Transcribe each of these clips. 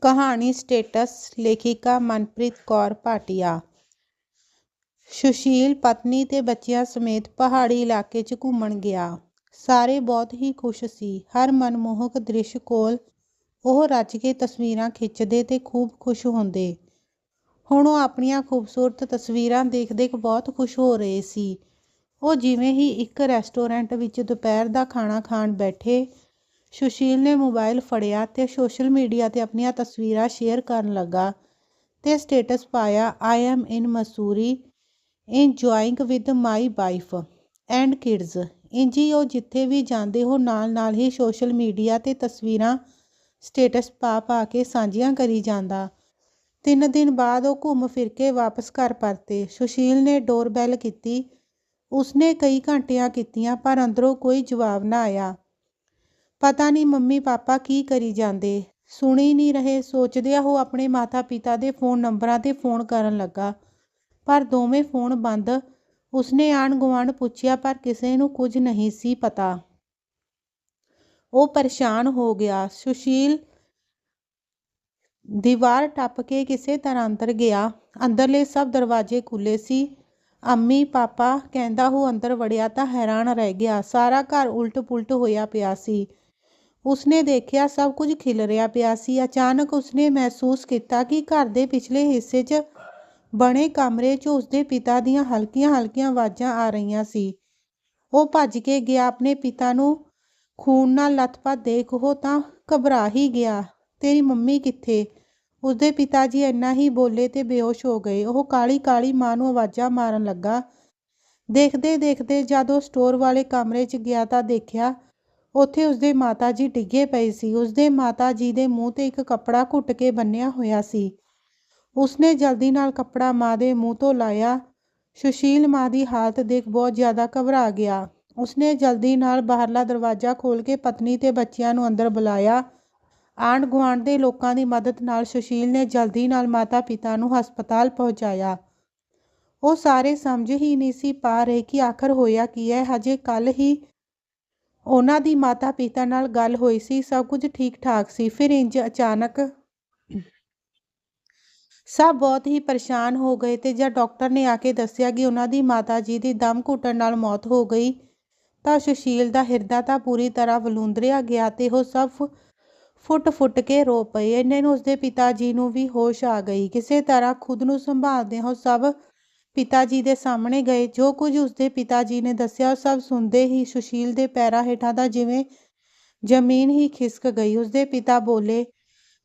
ਕਹਾਣੀ ਸਟੇਟਸ ਲੇਖਿਕਾ ਮਨਪ੍ਰੀਤ ਕੌਰ ਭਾਟੀਆ ਸੁਸ਼ੀਲ ਪਤਨੀ ਤੇ ਬੱਚਿਆਂ ਸਮੇਤ ਪਹਾੜੀ ਇਲਾਕੇ 'ਚ ਘੁੰਮਣ ਗਿਆ। ਸਾਰੇ ਬਹੁਤ ਹੀ ਖੁਸ਼ ਸੀ। ਹਰ ਮਨਮੋਹਕ ਦ੍ਰਿਸ਼ ਕੋਲ ਉਹ ਰੱਜ ਕੇ ਤਸਵੀਰਾਂ ਖਿੱਚਦੇ ਤੇ ਖੂਬ ਖੁਸ਼ ਹੁੰਦੇ। ਹੁਣ ਉਹ ਆਪਣੀਆਂ ਖੂਬਸੂਰਤ ਤਸਵੀਰਾਂ ਦੇਖ-ਦੇਖ ਬਹੁਤ ਖੁਸ਼ ਹੋ ਰਹੇ ਸੀ। ਉਹ ਜਿਵੇਂ ਹੀ ਇੱਕ ਰੈਸਟੋਰੈਂਟ ਵਿੱਚ ਦੁਪਹਿਰ ਦਾ ਖਾਣਾ ਖਾਣ ਬੈਠੇ, ਸੁਸ਼ੀਲ ਨੇ ਮੋਬਾਈਲ ਫੜਿਆ ਤੇ ਸੋਸ਼ਲ ਮੀਡੀਆ 'ਤੇ ਆਪਣੀਆਂ ਤਸਵੀਰਾਂ ਸ਼ੇਅਰ ਕਰਨ ਲੱਗਾ ਤੇ ਸਟੇਟਸ ਪਾਇਆ I am in Mussoorie enjoying with my wife and kids. ਇੰਝ ਹੀ ਉਹ ਜਿੱਥੇ ਵੀ ਜਾਂਦੇ ਹੋ ਨਾਲ-ਨਾਲ ਹੀ ਸੋਸ਼ਲ ਮੀਡੀਆ 'ਤੇ ਤਸਵੀਰਾਂ, ਸਟੇਟਸ ਪਾ-ਪਾ ਕੇ ਸਾਂਝੀਆਂ ਕਰੀ ਜਾਂਦਾ। ਤਿੰਨ ਦਿਨ ਬਾਅਦ ਉਹ ਘੁੰਮ ਫਿਰ ਕੇ ਵਾਪਸ ਘਰ ਪਰਤੇ। ਸੁਸ਼ੀਲ ਨੇ ਡੋਰਬੈਲ ਕੀਤੀ। ਉਸਨੇ ਕਈ ਘੰਟਿਆਂ ਕੀਤੀਆਂ ਪਰ ਅੰਦਰੋਂ ਕੋਈ ਜਵਾਬ ਨਾ ਆਇਆ। ਪਤਾ ਨਹੀਂ ਮੰਮੀ-ਪਾਪਾ ਕੀ ਕਰੀ ਜਾਂਦੇ, ਸੁਣ ਹੀ ਨਹੀਂ ਰਹੇ। ਸੋਚਦਿਆਂ ਉਹ ਆਪਣੇ ਮਾਤਾ-ਪਿਤਾ ਦੇ ਫ਼ੋਨ ਨੰਬਰਾਂ 'ਤੇ ਫ਼ੋਨ ਕਰਨ ਲੱਗਾ, ਪਰ ਦੋਵੇਂ ਫ਼ੋਨ ਬੰਦ। ਉਸਨੇ ਆਂਢ-ਗੁਆਂਢ ਪੁੱਛਿਆ ਪਰ ਕਿਸੇ ਨੂੰ ਕੁਝ ਨਹੀਂ ਸੀ ਪਤਾ। ਉਹ ਪਰੇਸ਼ਾਨ ਹੋ ਗਿਆ। ਸੁਸ਼ੀਲ ਦੀਵਾਰ ਟੱਪ ਕੇ ਕਿਸੇ ਤਰ੍ਹਾਂ ਅੰਦਰ ਗਿਆ। ਅੰਦਰਲੇ ਸਭ ਦਰਵਾਜ਼ੇ ਖੁੱਲ੍ਹੇ ਸੀ। ਅੰਮੀ, ਪਾਪਾ ਕਹਿੰਦਾ ਉਹ ਅੰਦਰ ਵੜਿਆ ਤਾਂ ਹੈਰਾਨ ਰਹਿ ਗਿਆ। ਸਾਰਾ ਘਰ ਉਲਟ-ਪੁਲਟ ਹੋਇਆ ਪਿਆ ਸੀ। ਉਸਨੇ ਦੇਖਿਆ ਸਭ ਕੁਝ ਖਿਲ ਰਿਹਾ ਪਿਆ ਸੀ। ਅਚਾਨਕ ਉਸਨੇ ਮਹਿਸੂਸ ਕੀਤਾ ਕਿ ਘਰ ਦੇ ਪਿਛਲੇ ਹਿੱਸੇ 'ਚ ਬਣੇ ਕਮਰੇ ਚ ਉਸਦੇ ਪਿਤਾ ਦੀਆਂ ਹਲਕੀਆਂ-ਹਲਕੀਆਂ ਆਵਾਜ਼ਾਂ ਆ ਰਹੀਆਂ ਸੀ। ਉਹ ਭੱਜ ਕੇ ਗਿਆ। ਆਪਣੇ ਪਿਤਾ ਨੂੰ ਖੂਨ ਨਾਲ ਲੱਥਪੱਥ ਦੇਖ ਉਹ ਤਾਂ ਘਬਰਾ ਹੀ ਗਿਆ। ਤੇਰੀ ਮੰਮੀ ਕਿੱਥੇ? ਉਸਦੇ ਪਿਤਾ ਜੀ ਇੰਨਾ ਹੀ ਬੋਲੇ ਤੇ ਬੇਹੋਸ਼ ਹੋ ਗਏ। ਉਹ ਕਾਹਲੀ-ਕਾਹਲੀ ਮਾਂ ਨੂੰ ਆਵਾਜ਼ਾਂ ਮਾਰਨ ਲੱਗਾ। ਦੇਖਦੇ-ਦੇਖਦੇ ਜਦ ਉਹ ਸਟੋਰ ਵਾਲੇ ਕਮਰੇ 'ਚ ਗਿਆ ਤਾਂ ਦੇਖਿਆ, ਉੱਥੇ ਉਸਦੇ ਮਾਤਾ ਜੀ ਡਿੱਗੇ ਪਏ ਸੀ। ਉਸਦੇ ਮਾਤਾ ਜੀ ਦੇ ਮੂੰਹ 'ਤੇ ਇੱਕ ਕੱਪੜਾ ਘੁੱਟ ਕੇ ਬੰਨਿਆ ਹੋਇਆ ਸੀ। ਉਸਨੇ ਜਲਦੀ ਨਾਲ ਕੱਪੜਾ ਮਾਂ ਦੇ ਮੂੰਹ ਤੋਂ ਲਾਇਆ ਸੁਸ਼ੀਲ ਮਾਂ ਦੀ ਹਾਲਤ ਦੇਖ ਬਹੁਤ ਜ਼ਿਆਦਾ ਘਬਰਾ ਗਿਆ। ਉਸਨੇ ਜਲਦੀ ਨਾਲ ਬਾਹਰਲਾ ਦਰਵਾਜ਼ਾ ਖੋਲ੍ਹ ਕੇ ਪਤਨੀ ਤੇ ਬੱਚਿਆਂ ਨੂੰ ਅੰਦਰ ਬੁਲਾਇਆ। ਆਂਢ-ਗੁਆਂਢ ਦੇ ਲੋਕਾਂ ਦੀ ਮਦਦ ਨਾਲ ਸੁਸ਼ੀਲ ਨੇ ਜਲਦੀ ਨਾਲ ਮਾਤਾ-ਪਿਤਾ ਨੂੰ ਹਸਪਤਾਲ ਪਹੁੰਚਾਇਆ। ਉਹ ਸਾਰੇ ਸਮਝ ਹੀ ਨਹੀਂ ਸੀ ਪਾ ਰਹੇ ਕਿ ਆਖਰ ਹੋਇਆ ਕੀ ਹੈ। ਹਜੇ ਕੱਲ੍ਹ ਹੀ ਉਹਨਾਂ ਦੀ ਮਾਤਾ-ਪਿਤਾ ਨਾਲ ਗੱਲ ਹੋਈ ਸੀ। ਸਭ ਕੁਝ ਠੀਕ-ਠਾਕ ਸੀ। ਫਿਰ ਇੰਝ ਅਚਾਨਕ ਸਭ ਬਹੁਤ ਹੀ ਪਰੇਸ਼ਾਨ ਹੋ ਗਏ ਤੇ ਜਦ ਡਾਕਟਰ ਨੇ ਆ ਕੇ ਦੱਸਿਆ ਕਿ ਉਹਨਾਂ ਦੀ ਮਾਤਾ ਜੀ ਦੀ ਦਮ ਘੁੱਟਣ ਨਾਲ ਮੌਤ ਹੋ ਗਈ, ਤਾਂ ਸੁਸ਼ੀਲ ਦਾ ਹਿਰਦਾ ਤਾਂ ਪੂਰੀ ਤਰ੍ਹਾਂ ਵਲੂੰਦਰਿਆ ਗਿਆ ਤੇ ਉਹ ਸਭ ਫੁੱਟ-ਫੁੱਟ ਕੇ ਰੋ ਪਏ। ਇਹਨੇ ਨੂੰ ਉਸਦੇ ਪਿਤਾ ਜੀ ਨੂੰ ਵੀ ਹੋਸ਼ ਆ ਗਈ। ਕਿਸੇ ਤਰ੍ਹਾਂ ਖੁਦ ਨੂੰ ਸੰਭਾਲਦਿਆਂ ਉਹ ਸਭ ਪਿਤਾ ਜੀ ਦੇ ਸਾਹਮਣੇ ਗਏ। ਜੋ ਕੁਝ ਉਸਦੇ ਪਿਤਾ ਜੀ ਨੇ ਦੱਸਿਆ ਉਹ ਸਭ ਸੁਣਦੇ ਹੀ ਸੁਸ਼ੀਲ ਦੇ ਪੈਰਾਂ ਹੇਠਾਂ ਦਾ ਜਿਵੇਂ ਜ਼ਮੀਨ ਹੀ ਖਿਸਕ ਗਈ। ਉਸਦੇ ਪਿਤਾ ਬੋਲੇ,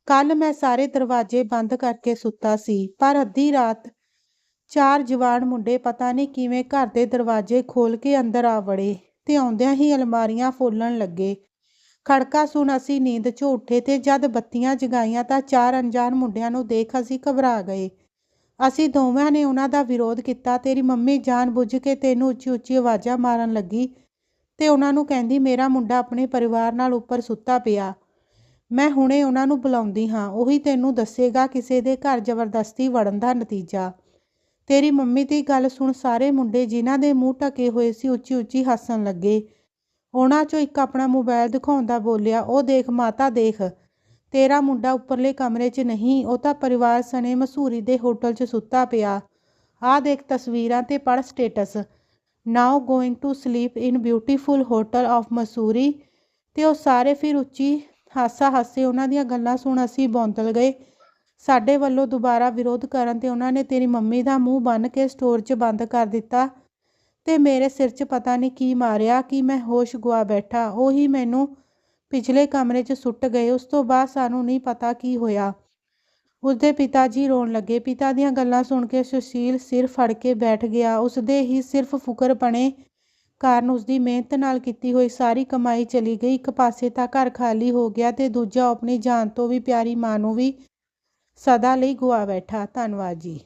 ਕੱਲ ਮੈਂ ਸਾਰੇ ਦਰਵਾਜ਼ੇ ਬੰਦ ਕਰਕੇ ਸੁੱਤਾ ਸੀ, ਪਰ ਅੱਧੀ ਰਾਤ ਚਾਰ ਜਵਾਨ ਮੁੰਡੇ ਪਤਾ ਨਹੀਂ ਕਿਵੇਂ ਘਰ ਦੇ ਦਰਵਾਜ਼ੇ ਖੋਲ ਕੇ ਅੰਦਰ ਆ ਵੜੇ ਤੇ ਆਉਂਦਿਆਂ ਹੀ ਅਲਮਾਰੀਆਂ ਫੋਲਣ ਲੱਗੇ। ਖੜਕਾ ਸੁਣ ਅਸੀਂ ਨੀਂਦ 'ਚੋਂ ਉੱਠੇ ਤੇ ਜਦ ਬੱਤੀਆਂ ਜਗਾਈਆਂ ਤਾਂ ਚਾਰ ਅਣਜਾਣ ਮੁੰਡਿਆਂ ਨੂੰ ਦੇਖ ਅਸੀਂ ਘਬਰਾ ਗਏ। ਅਸੀਂ ਦੋਵਾਂ ਨੇ ਉਹਨਾਂ ਦਾ ਵਿਰੋਧ ਕੀਤਾ। ਤੇਰੀ ਮੰਮੀ ਜਾਣ-ਬੁੱਝ ਕੇ ਤੈਨੂੰ ਉੱਚੀ-ਉੱਚੀ ਆਵਾਜ਼ਾਂ ਮਾਰਨ ਲੱਗੀ ਤੇ ਉਹਨਾਂ ਨੂੰ ਕਹਿੰਦੀ ਮੇਰਾ ਮੁੰਡਾ ਆਪਣੇ ਪਰਿਵਾਰ ਨਾਲ ਉੱਪਰ ਸੁੱਤਾ ਪਿਆ, ਮੈਂ ਹੁਣੇ ਉਹਨਾਂ ਨੂੰ ਬੁਲਾਉਂਦੀ ਹਾਂ, ਉਹੀ ਤੈਨੂੰ ਦੱਸੇਗਾ ਕਿਸੇ ਦੇ ਘਰ ਜ਼ਬਰਦਸਤੀ ਵੜਨ ਦਾ ਨਤੀਜਾ। ਤੇਰੀ ਮੰਮੀ ਦੀ ਗੱਲ ਸੁਣ ਸਾਰੇ ਮੁੰਡੇ ਜਿਨ੍ਹਾਂ ਦੇ ਮੂੰਹ ਢਕੇ ਹੋਏ ਸੀ ਉੱਚੀ-ਉੱਚੀ ਹੱਸਣ ਲੱਗੇ। ਉਹਨਾਂ 'ਚੋਂ ਇੱਕ ਆਪਣਾ ਮੋਬਾਈਲ ਦਿਖਾਉਂਦਾ ਬੋਲਿਆ, ਉਹ ਦੇਖ ਮਾਤਾ ਦੇਖ, ਤੇਰਾ ਮੁੰਡਾ ਉੱਪਰਲੇ ਕਮਰੇ 'ਚ ਨਹੀਂ, ਉਹ ਤਾਂ ਪਰਿਵਾਰ ਸਣੇ ਮਸੂਰੀ ਦੇ ਹੋਟਲ 'ਚ ਸੁੱਤਾ ਪਿਆ। ਆਹ ਦੇਖ ਤਸਵੀਰਾਂ ਤੇ ਪੜ੍ਹ status. Now going to sleep in beautiful hotel of Mussoorie ਤੇ ਉਹ ਸਾਰੇ ਫਿਰ ਉੱਚੀ ਹਾਸਾ ਹਾਸੇ ਉਹਨਾਂ ਦੀਆਂ ਗੱਲਾਂ ਸੁਣ ਅਸੀਂ ਬੌਂਦਲ ਗਏ। ਸਾਡੇ ਵੱਲੋਂ ਦੁਬਾਰਾ ਵਿਰੋਧ ਕਰਨ ਤੇ ਉਹਨਾਂ ਨੇ ਤੇਰੀ ਮੰਮੀ ਦਾ ਮੂੰਹ ਬੰਨ੍ਹ ਕੇ ਸਟੋਰ 'ਚ ਬੰਦ ਕਰ ਦਿੱਤਾ ਤੇ ਮੇਰੇ ਸਿਰ 'ਚ ਪਤਾ ਨਹੀਂ ਕੀ ਮਾਰਿਆ ਕਿ ਮੈਂ ਹੋਸ਼ ਗੁਆ ਬੈਠਾ। ਉਹੀ ਮੈਨੂੰ ਪਿਛਲੇ ਕਮਰੇ 'ਚ ਸੁੱਟ ਗਏ। ਉਸ ਤੋਂ ਬਾਅਦ ਸਾਨੂੰ ਨਹੀਂ ਪਤਾ ਕੀ ਹੋਇਆ। ਉਸਦੇ ਪਿਤਾ ਜੀ ਰੋਣ ਲੱਗੇ। ਪਿਤਾ ਦੀਆਂ ਗੱਲਾਂ ਸੁਣ ਕੇ ਸੁਸ਼ੀਲ ਸਿਰ ਫੜ ਕੇ ਬੈਠ ਗਿਆ। ਉਸਦੇ ਹੀ ਸਿਰਫ਼ ਫੁਕਰਪਣੇ ਕਾਰਨ ਉਸਦੀ ਮਿਹਨਤ ਨਾਲ ਕੀਤੀ ਹੋਈ ਸਾਰੀ ਕਮਾਈ ਚਲੀ ਗਈ। ਇੱਕ ਪਾਸੇ ਤਾਂ ਘਰ ਖਾਲੀ ਹੋ ਗਿਆ ਤੇ ਦੂਜਾ ਉਹ ਆਪਣੀ ਜਾਨ ਤੋਂ ਵੀ ਪਿਆਰੀ ਮਾਂ ਨੂੰ ਵੀ ਸਦਾ ਲਈ ਗੁਆ ਬੈਠਾ। ਧੰਨਵਾਦ ਜੀ।